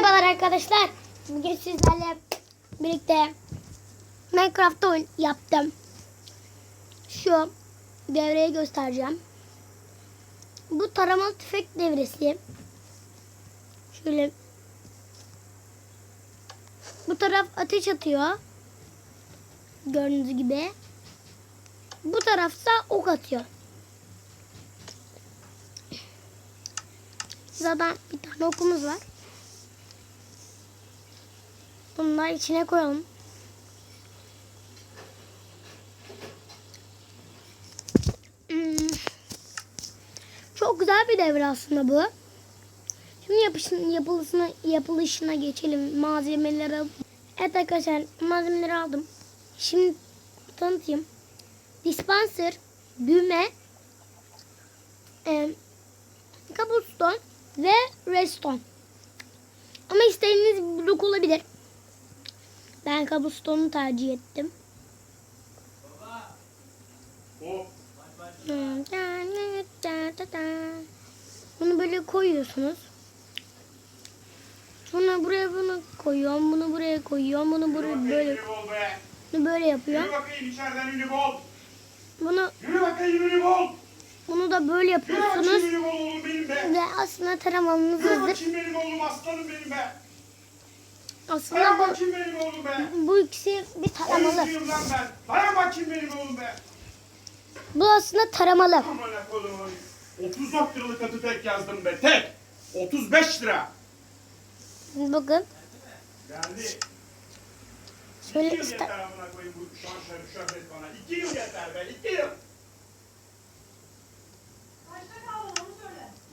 Merhabalar arkadaşlar. Bugün sizlerle birlikte Minecraft oyun yaptım. Şu devreyi göstereceğim. Bu taramalı tüfek devresi. Şöyle bu taraf ateş atıyor. Gördüğünüz gibi. Bu tarafta ok atıyor. Zaten bir tane okumuz var. Bunları içine koyalım. Hmm. Çok güzel bir devre aslında bu. Şimdi yapışın, yapılışına, yapılışına geçelim. Malzemeleri al- Evet arkadaşlar malzemeleri aldım. Şimdi tanıtayım. Dispenser, düğme, e, kabuston ve redstone. Ama istediğiniz blok olabilir. Ben kabustonu tercih ettim. Bunu böyle koyuyorsunuz. Sonra buraya bunu koyuyorum, bunu buraya koyuyorum, bunu buraya böyle, bunu böyle bol. Bunu bunu da böyle yapıyorsunuz ve aslında taramanız Yürü hazır. bakayım benim oğlum aslanım benim be. Aslında Dayan bu bakayım benim oğlum be. bu ikisi bir taramalı. Oyuncuyum lan ben. Dayan bakayım benim oğlum be. Bu aslında taramalı. Amına kodumun. 34 liralık atı tek yazdım be tek. 35 lira. Bakın Geldi. şöyle 2 yıl iste- yeter amına koyayım bu şan şöhret bana. 2 yıl yeter be 2 yıl.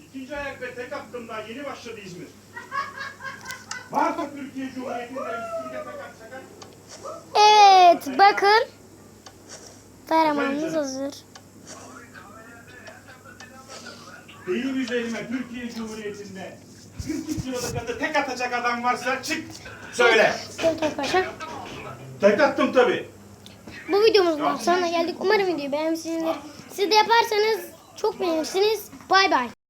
İkinci ayak ve tek attım daha yeni başladı İzmir. Varsa Türkiye Cumhuriyeti'nde. Evet bakın. Taramanız hazır. Benim üzerime Türkiye Cumhuriyeti'nde 43 liralık atı tek atacak adam varsa çık söyle. Tek attım tabi. Bu videomuzun sonuna geldik. Umarım videoyu beğenmişsinizdir. Siz de yaparsanız çok beğenirsiniz. Bay bay.